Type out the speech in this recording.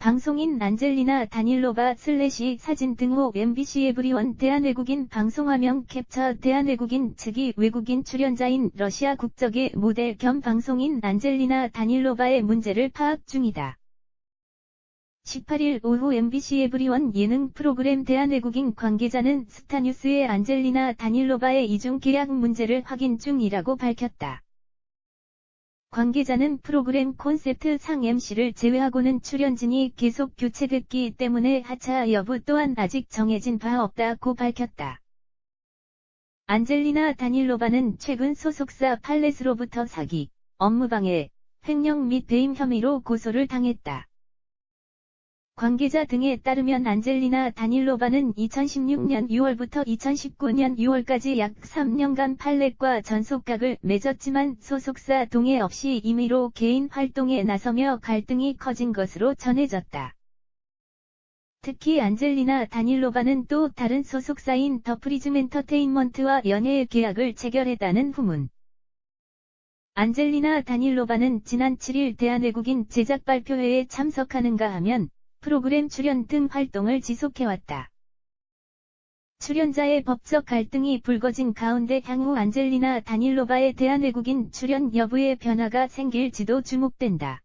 방송인 안젤리나 다닐로바 슬래시 사진 등호 MBC 에브리원 대한외국인 방송화면 캡처 대한외국인 측이 외국인 출연자인 러시아 국적의 모델 겸 방송인 안젤리나 다닐로바의 문제를 파악 중이다. 18일 오후 MBC 에브리원 예능 프로그램 대한외국인 관계자는 스타뉴스의 안젤리나 다닐로바의 이중 계약 문제를 확인 중이라고 밝혔다. 관계자는 프로그램 콘셉트 상 MC를 제외하고는 출연진이 계속 교체됐기 때문에 하차 여부 또한 아직 정해진 바 없다고 밝혔다. 안젤리나 다닐로바는 최근 소속사 팔렛으로부터 사기, 업무방해, 횡령 및 배임 혐의로 고소를 당했다. 관계자 등에 따르면 안젤리나 다닐로바는 2016년 6월부터 2019년 6월까지 약 3년간 팔렛과 전속각을 맺었지만 소속사 동의 없이 임의로 개인 활동에 나서며 갈등이 커진 것으로 전해졌다. 특히 안젤리나 다닐로바는 또 다른 소속사인 더 프리즘 엔터테인먼트와 연예 계약을 체결했다는 후문. 안젤리나 다닐로바는 지난 7일 대한외국인 제작 발표회에 참석하는가 하면 프로그램 출연 등 활동을 지속해왔다. 출연자의 법적 갈등이 불거진 가운데 향후 안젤리나 다닐로바에 대한 외국인 출연 여부의 변화가 생길지도 주목된다.